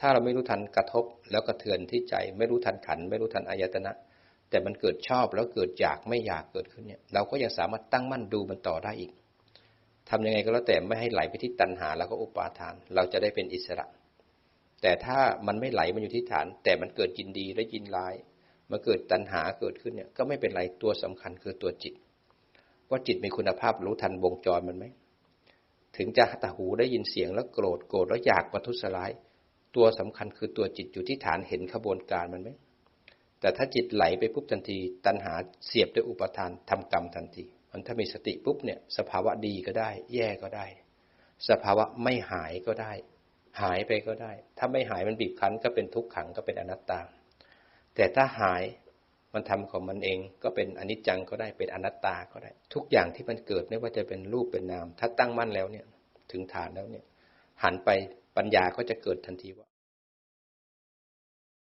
ถ้าเราไม่รู้ทันกระทบแล้วกระเทือนที่ใจ ไม่รู้ทันขัน ไม่รู้ทันอายตนะ แต่มันเกิดชอบแล้วเกิดอยากไม่อยากเกิดขึ้นเนี่ย เราก็ยังสามารถตั้งมั่นดูมันต่อได้อีกทำยังไงก็แล้วแต่ไม่ให้ไหลไปที่ตัณหาแล้วก็อุปาทาน เราจะได้เป็นอิสระ แต่ถ้ามันไม่ไหลมันอยู่ที่ฐาน แต่มันเกิดยินดีและยินร้ายมาเกิดตัณหาเกิดขึ้นเนี่ยก็ไม่เป็นไรตัวสำคัญคือตัวจิต ว่าจิตมีคุณภาพรู้ทันวงจรมันไหมถึงจะตาหูได้ยินเสียงแล้วโกรธโกรธแล้วอยากประทุษร้าย ตัวสำคัญคือตัวจิตอยู่ที่ฐานเห็นขบวนการมันไหม แต่ถ้าจิตไหลไปปุ๊บทันที ตัณหาเสียบด้วยอุปทานทำกรรมทันที มันถ้ามีสติปุ๊บเนี่ยสภาวะดีก็ได้ แย่ก็ได้ สภาวะไม่หายก็ได้ หายไปก็ได้ ถ้าไม่หายมันบีบคั้นก็เป็นทุกขังก็เป็นอนัตตา แต่ถ้าหายมันทำของมันเองก็เป็นอนิจจังก็ได้เป็นอนัตตาก็ได้ ทุกอย่างที่มันเกิดไม่ว่าจะเป็นรูปเป็นนาม ถ้าตั้งมั่นแล้วเนี่ย ถึงฐานแล้วเนี่ย หันไปปัญญาก็จะเกิดทันทีว่า